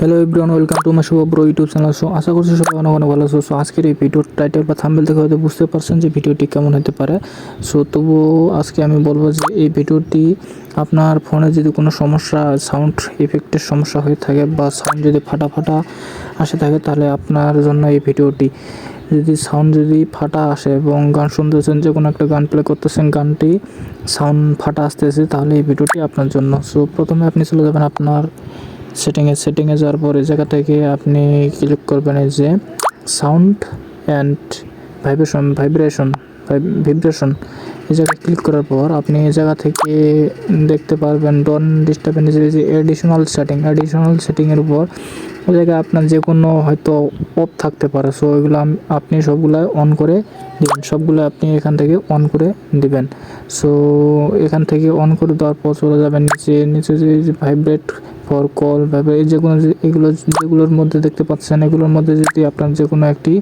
Hello everyone welcome to my Shubho bro YouTube channel so আশা করছি সবাই অনেক অনেক ভালো আছো। সো আজকের এই ভিডিওর টাইটেল বা থাম্বেল থেকে হয়তো বুঝতে পারছেন যে ভিডিওটি কেমন হতে পারে। সো তবুও আজকে আমি বলব যে এই ভিডিওটি আপনার ফোনে যদি কোনো সমস্যা সাউন্ড ইফেক্টের সমস্যা হয়ে থাকে বা সাউন্ড যদি ফাটা ফাটা আসে থাকে, তাহলে আপনার জন্য এই ভিডিওটি যদি সাউন্ড যদি ফাটা আসে এবং গান শুনতেছেন, যে কোনো একটা গান প্লে করতেছেন, গানটি সাউন্ড ফাটা আসতেছে, তাহলে এই ভিডিওটি আপনার জন্য। সো প্রথমে আপনি চলে যাবেন আপনার সেটিংয়ে সেটিংয়ে যাওয়ার পর এই জায়গা থেকে আপনি ক্লিক করবেন এই যে sound and vibration vibration vibration এই জায়গায় ক্লিক করার পর আপনি এই জায়গা থেকে দেখতে পারবেন ডন ডিস্টার্বেন্স যে অ্যাডিশনাল সেটিং অ্যাডিশনাল সেটিংয়ের উপর ওই জায়গায় আপনার যে কোনো হয়তো অফ থাকতে পারে। সো ওইগুলো আপনি সবগুলো অন করে দিবেন। সবগুলো আপনি এখান থেকে অন করে দিবেন। সো এখান থেকে অন করে দেওয়ার পর চলে যাবেন নিচে। নিচে যে ভাইব্রেট ফর কল ভাইব্রেট এই যে- এগুলো যেগুলোর মধ্যে দেখতে পাচ্ছেন, এগুলোর মধ্যে যদি আপনার যে কোনো একটি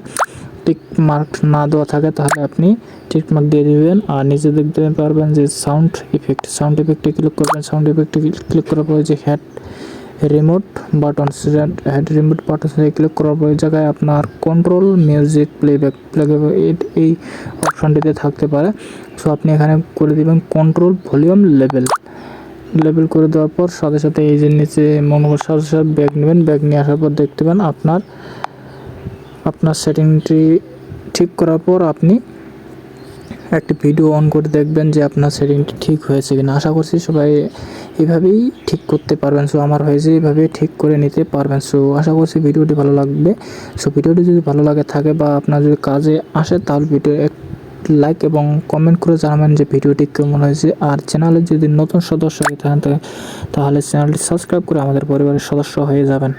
টিক মার্ক না দেওয়া থাকে, তাহলে আপনি টিক মার্ক দিয়ে দিবেন আর নিচে দেখতে পারবেন যে সাউন্ড ইফেক্ট, সাউন্ড ইফেক্টে ক্লিক করবেন, সাউন্ড ইফেক্টে ক্লিক করার পরে যে had remote button head remote button click করার পর জায়গায় আপনার কন্ট্রোল মিউজিক প্লেব্যাক প্লেব্যাক এই অপশানটিতে থাকতে পারে। সো আপনি এখানে করে দিবেন কন্ট্রোল ভলিউম লেভেল। লেভেল করে দেওয়ার পর সাথে সাথে এই যে নিচে মনে সাথে সাথে ব্যাগ নেবেন ব্যাগ নিয়ে আসার পর দেখতে পান আপনার আপনার সেটিংটি ঠিক করার পর আপনি একটি ভিডিও অন করে দেখবেন যে আপনার সেটিংটি ঠিক হয়েছে কিনা। আশা করছি সবাই এভাবেই ঠিক করতে পারবেন। সো আমার হয়েছে এভাবে ঠিক করে নিতে পারবেন। সো আশা করছি ভিডিওটি ভালো লাগবে। সো ভিডিওটি যদি ভালো লাগে থাকে বা আপনার যদি কাজে আসে, তাহলে ভিডিও লাইক এবং কমেন্ট করে জানাবেন যে ভিডিওটি কেমন হয়েছে। আর চ্যানেলে যদি নতুন সদস্য হয়ে থাকেন তাহলে চ্যানেলটি সাবস্ক্রাইব করে আমাদের পরিবারের সদস্য হয়ে যাবেন।